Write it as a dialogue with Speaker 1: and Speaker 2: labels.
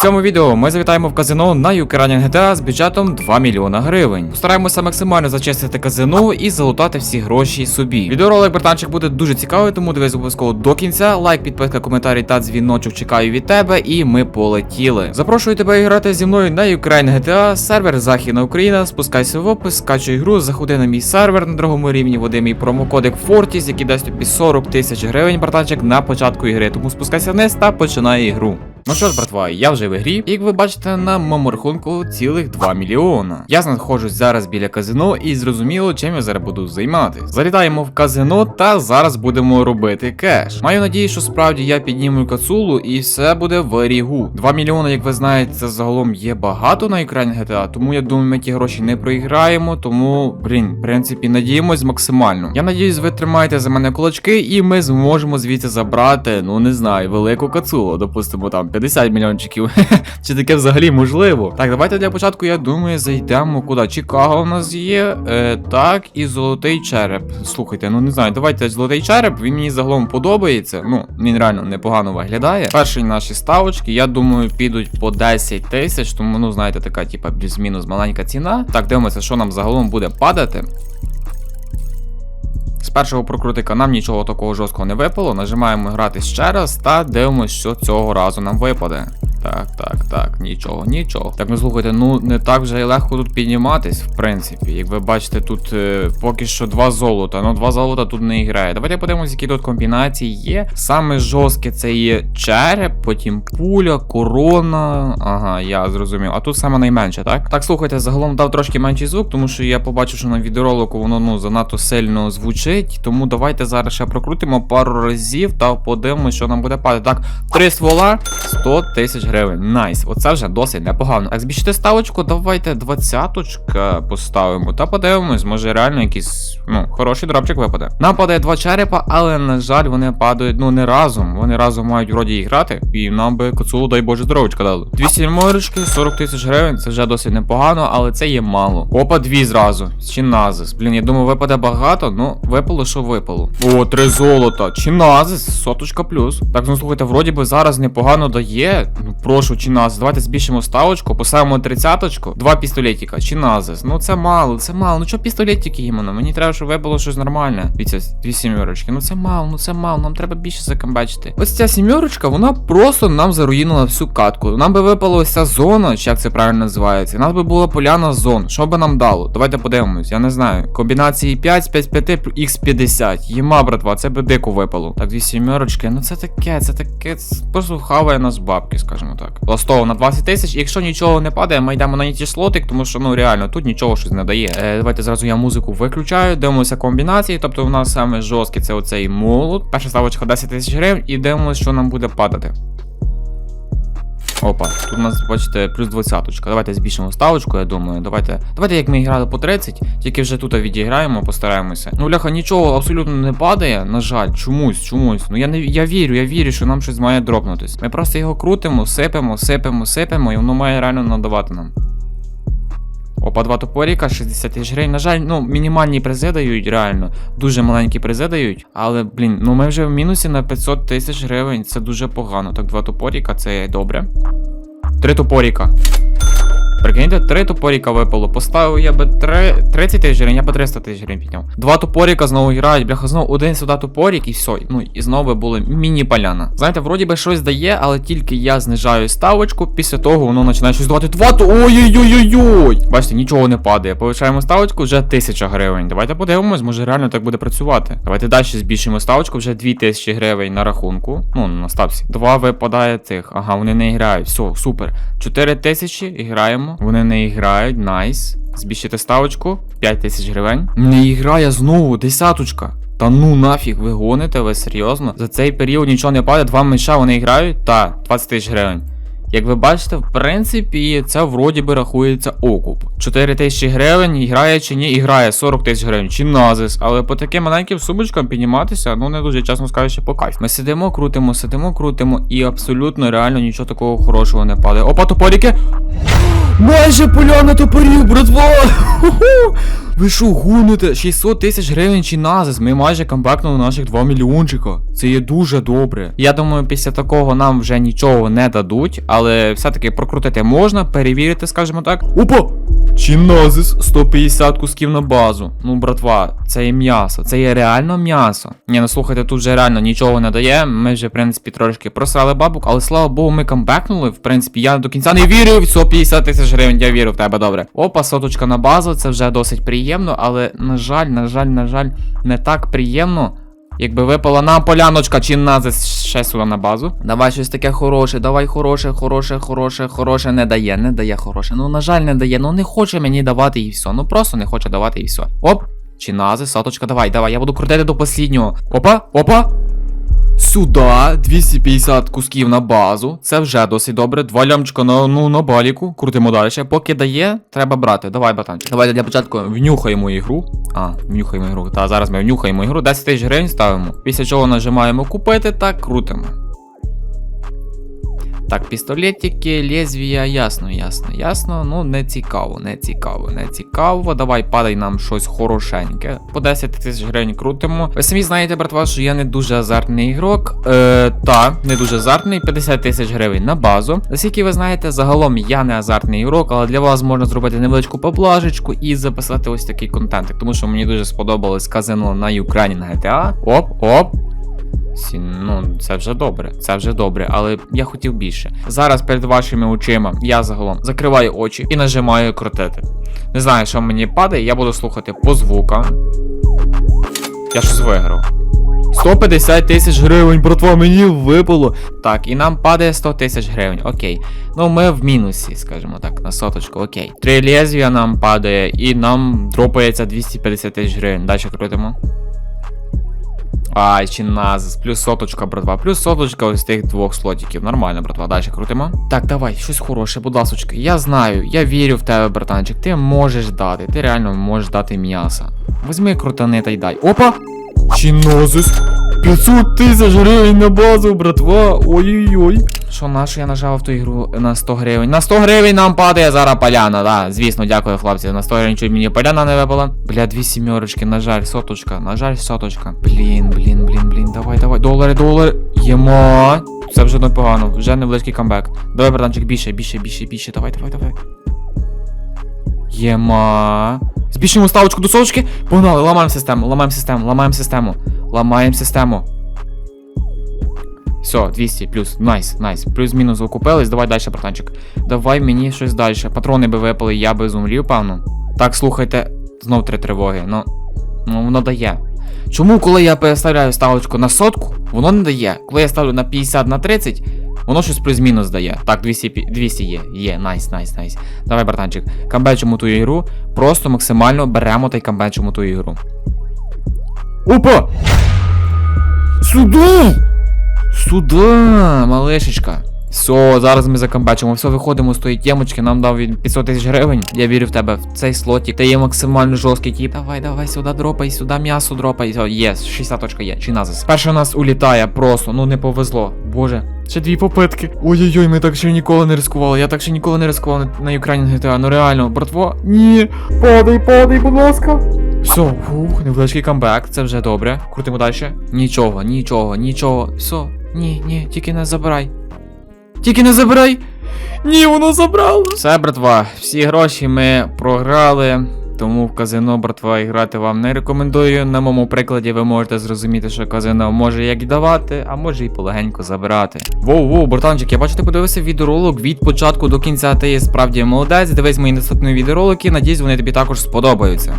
Speaker 1: Цьому відео ми завітаємо в казино на Ukrainian GTA з бюджетом 2 мільйона гривень. Постараємося максимально зачистити казино і залутати всі гроші собі. Відеоролик братанчик буде дуже цікавий, тому дивись обов'язково до кінця. Лайк, підписка, коментарі та дзвіночок чекаю від тебе, і ми полетіли. Запрошую тебе грати зі мною на Ukraine GTA, сервер Західна Україна. Спускайся в опис, скачуй гру, заходи на мій сервер на другому рівні, вводи мій промокодик Fortis, який дасть тобі 40 тисяч гривень, братанчик, на початку ігри. Тому спускайся вниз та починай ігру. Ну що ж, братва, я вже в грі. Як ви бачите, на моєму рахунку цілих 2 мільйона. Я знаходжусь зараз біля казино і зрозуміло, чим я зараз буду займатися. Залітаємо в казино та зараз будемо робити кеш. Маю надію, що справді я підніму кацулу і все буде в рігу. 2 мільйони, як ви знаєте, це загалом є багато на екрані GTA, тому я думаю, ми ті гроші не проіграємо. Тому, блін, в принципі, надіємось максимально. Я надіюсь, ви тримаєте за мене кулачки, і ми зможемо звідси забрати, ну не знаю, велику кацулу, допустимо, там 50 мільйончиків. Чи таке взагалі можливо? Так, давайте для початку, я думаю, зайдемо куди. Чикаго у нас є. Е, так, і золотий череп. Слухайте, ну не знаю, давайте золотий череп, він мені загалом подобається. Ну, він реально непогано виглядає. Перші наші ставочки, я думаю, підуть по 10 тисяч, тому, ну, знаєте, така, типа, плюс-мінус маленька ціна. Так, дивимося, що нам загалом буде падати. З першого прокрутика нам нічого такого жорсткого не випало. Нажимаємо грати ще раз та дивимося, що цього разу нам випаде. Так, так, так, нічого, нічого. Так, ну слухайте, ну не так вже й легко тут підніматись, в принципі. Як ви бачите, тут е, поки що два золота. Ну, два золота тут не грає. Давайте подивимось, які тут комбінації є. Саме жорстке це є череп, потім пуля, корона. Ага, я зрозумів. А тут саме найменше, так? Так, слухайте, загалом дав трошки менший звук, тому що я побачив, що на відеоролику воно ну занадто сильно звучить. Тому давайте зараз ще прокрутимо пару разів та подивимось, що нам буде падати. Так, три ствола, 100 тисяч гривень. Найс. Оце вже досить непогано. Так, збільшити ставочку, давайте двадцяточка поставимо та подивимось, може реально якийсь ну, хороший дропчик випаде. Нам падає два черепа, але на жаль, вони падають ну не разом. Вони разом мають вроді і грати, і нам би коцулу, дай Боже, здоровочка дали. 200 морочки, 40 тисяч гривень, це вже досить непогано, але це є мало. Опа, дві зразу. Чиназис. Блін, я думаю, випаде багато, ну випало, що випало. О, три золота. Чиназис, соточка плюс. Так, ну слухайте, вроді би зараз непогано дає. Ну прошу, Чиназис, давайте збільшимо ставочку, поставимо тридцяточку, два пістолетика. Чиназис. Ну це мало, це мало. Ну що пістолетики іменно? Мені треба, щоб випало щось нормальне. Дивіться, дві сімерочки. Ну це мало, ну це мало, нам треба більше закамбачити. Ось ця сімерочка, вона просто нам заруїнила всю катку. Нам би випала ось ця зона, чи як це правильно називається. У нас би була поляна зон. Що би нам дало? Давайте подивимось, я не знаю. Комбінації 5, 5, 5, Х50. Єма, братва, це би дико випало. Так, дві сімерочки. Ну це таке, це таке. Це просто хаває нас бабки, скажімо так. Ластово на 20 тисяч. Якщо нічого не падає, ми йдемо на ніті слотик, тому що ну реально тут нічого щось не дає. Е, давайте зразу я музику виключаю, дивимося комбінації. Тобто у нас саме жорсткий це оцей молот. Перша ставочка 10 тисяч гривень, і дивимося, що нам буде падати. Опа, тут у нас, бачите, плюс 20. Давайте збільшимо ставочку, я думаю. Давайте, давайте як ми грали по 30, тільки вже тут відіграємо, постараємося. Ну, ляха, нічого абсолютно не падає, на жаль, чомусь, чомусь. Ну я не я вірю, я вірю, що нам щось має дропнутись. Ми просто його крутимо, сипемо, сипемо, сипемо, і воно має реально надавати нам. Опа, два топоріка, 60 тисяч гривень. На жаль, ну, мінімальні призи дають, реально. Дуже маленькі призи дають. Але, блін, ну ми вже в мінусі на 500 тисяч гривень. Це дуже погано. Так, два топоріка, це добре. Три топоріка. Прикиньте, три топоріка випало. Поставив я би 3, 30 тисяч гривень, я би 300 тисяч гривень підняв. Два топоріка знову грають, бляха, знову один сюди топорік і все. Ну і знову були міні-поляна. Знаєте, вроді би щось дає, але тільки я знижаю ставочку, після того воно починає щось давати. Два то. Ой-ой-ой-ой-ой! Бачите, нічого не падає. Повишаємо ставочку вже 1000 гривень. Давайте подивимось, може реально так буде працювати. Давайте далі збільшимо ставочку, вже 2000 гривень на рахунку. Ну, на ставці. Два випадає цих. Ага, вони не грають. Все, супер. 4000 і граємо. Вони не грають, найс. Збільшити ставочку 5 тисяч гривень. Не грає знову, десяточка. Та ну нафіг, ви гоните, ви серйозно? За цей період нічого не падає, два меча вони грають, та 20 тисяч гривень. Як ви бачите, в принципі, це вроді би рахується окуп. 4 тисячі гривень, грає чи ні, і грає 40 тисяч гривень, чи назис. Але по таким маленьким сумочкам підніматися, ну не дуже чесно скажучи, по кайф. Ми сидимо, крутимо, сидимо, крутимо, і абсолютно реально нічого такого хорошого не падає. Опа, топоріки! Майже поляна топорів, братва! Ви що, гуните? 600 тисяч гривень чи назис? Ми майже камбекнули наших 2 мільйончика. Це є дуже добре. Я думаю, після такого нам вже нічого не дадуть, але все-таки прокрутити можна, перевірити, скажімо так. Опа! Чиназис 150 кусків на базу. Ну, братва, це є м'ясо, це є реально м'ясо. Ні, ну слухайте, тут вже реально нічого не дає. Ми вже, в принципі, трошки просрали бабок, але слава Богу, ми камбекнули. В принципі, я до кінця не вірив. 150 тисяч гривень, я вірю в тебе, добре. Опа, соточка на базу, це вже досить приємно, але, на жаль, на жаль, на жаль, не так приємно. Якби випала нам поляночка чи назис ще сюди на базу. Давай щось таке хороше, давай хороше, хороше, хороше, хороше. Не дає, не дає хороше. Ну, на жаль, не дає. Ну не хоче мені давати і все. Ну просто не хоче давати і все. Оп! Чи назис, саточка, давай, давай, я буду крутити до посліднього. Опа, опа! Сюди 250 кусків на базу. Це вже досить добре. Два лямчика на, ну, на баліку. Крутимо далі. Поки дає, треба брати. Давай, батанчик. Давайте для початку внюхаємо ігру. А, внюхаємо ігру. Та зараз ми внюхаємо ігру. 10 тисяч гривень ставимо. Після чого нажимаємо купити та крутимо. Так, пістолетики, лезвія, ясно, ясно, ясно. Ну, не цікаво, не цікаво, не цікаво. Давай падай нам щось хорошеньке. По 10 тисяч гривень крутимо. Ви самі знаєте, братва, що я не дуже азартний ігрок. Е, та, не дуже азартний, 50 тисяч гривень на базу. Наскільки ви знаєте, загалом я не азартний ігрок, але для вас можна зробити невеличку поблажечку і записати ось такий контент. Тому що мені дуже сподобалось казино на Ukraine на GTA. Оп, оп. Ну, це вже добре, це вже добре, але я хотів більше. Зараз перед вашими очима я загалом закриваю очі і нажимаю крутити. Не знаю, що мені падає, я буду слухати по звукам. Я щось виграв. 150 тисяч гривень, братва, мені випало. Так, і нам падає 100 тисяч гривень. Окей. Ну, ми в мінусі, скажімо так, на соточку, окей. Три лезвія нам падає, і нам дропається 250 тисяч гривень. Далі крутимо. Ай, чи назис, плюс соточка, братва, плюс соточка ось тих двох слотиків. Нормально, братва, далі крутимо. Так, давай, щось хороше, будь ласочка. Я знаю, я вірю в тебе, братанчик. Ти можеш дати, ти реально можеш дати м'яса. Візьми крутани та й дай. Опа! Чи назис? 500 тисяч гривень на базу, братва. Ой-ой-ой. Що наше я нажав в ту ігру на 100 гривень? На 100 гривень нам падає зараз поляна, да. Звісно, дякую, хлопці. На 100 гривень чуть мені поляна не випала. Бля, дві сімерочки, на жаль, соточка, на жаль, соточка. Блін, блін, блін, блін, давай, давай. Долари, долари. Ємо. Це вже непогано, вже невеличкий камбек. Давай, братанчик, більше, більше, більше, більше. Давай, давай, давай. Єма. Збільшуємо ставочку до соточки. Погнали, ламаємо систему, ламаємо систему, ламаємо систему. Ламаємо систему. Все, 200 плюс. Найс, найс. Плюс-мінус окупились. Давай далі, братанчик. Давай мені щось далі. Патрони би випали, я би зумлів, певно. Так, слухайте, знов три тривоги. Ну, ну воно дає. Чому, коли я переставляю ставочку на сотку, воно не дає. Коли я ставлю на 50 на 30, воно щось плюс-мінус дає. Так, 200, 200 є. Є, найс, найс, найс. Давай, братанчик, камбечимо ту ігру. Просто максимально беремо та й камбечимо ту ігру. Опа! Сюди! Сюди, малишечка. Все, зараз ми закамбачимо. Все, виходимо з тої темочки, нам дав він 500 тисяч гривень. Я вірю в тебе в цей слотик. Ти є максимально жорсткий тип. Давай, давай, сюди дропай, сюди м'ясо дропай. Все, є, 60 точка є. Чи назис. Перше у нас улітає просто, ну не повезло. Боже. Ще дві попитки. Ой-ой-ой, ми так ще ніколи не ризикували. Я так ще ніколи не ризикував на, на Ukraine GTA. Ну реально, братво. Ні. Падай, падай, будь ласка. Все, фух, невеличкий камбек, це вже добре. Крутимо далі. Нічого, нічого, нічого. Все, ні, ні, тільки не забирай. Тільки не забирай! Ні, воно забрало! Все, братва, всі гроші ми програли. Тому в казино, братва, грати вам не рекомендую. На моєму прикладі ви можете зрозуміти, що казино може як і давати, а може і полегенько забирати. Воу, воу, братанчик, я бачу, ти подивився відеоролик від початку до кінця. Ти справді молодець. Дивись мої наступні відеоролики. Надіюсь, вони тобі також сподобаються.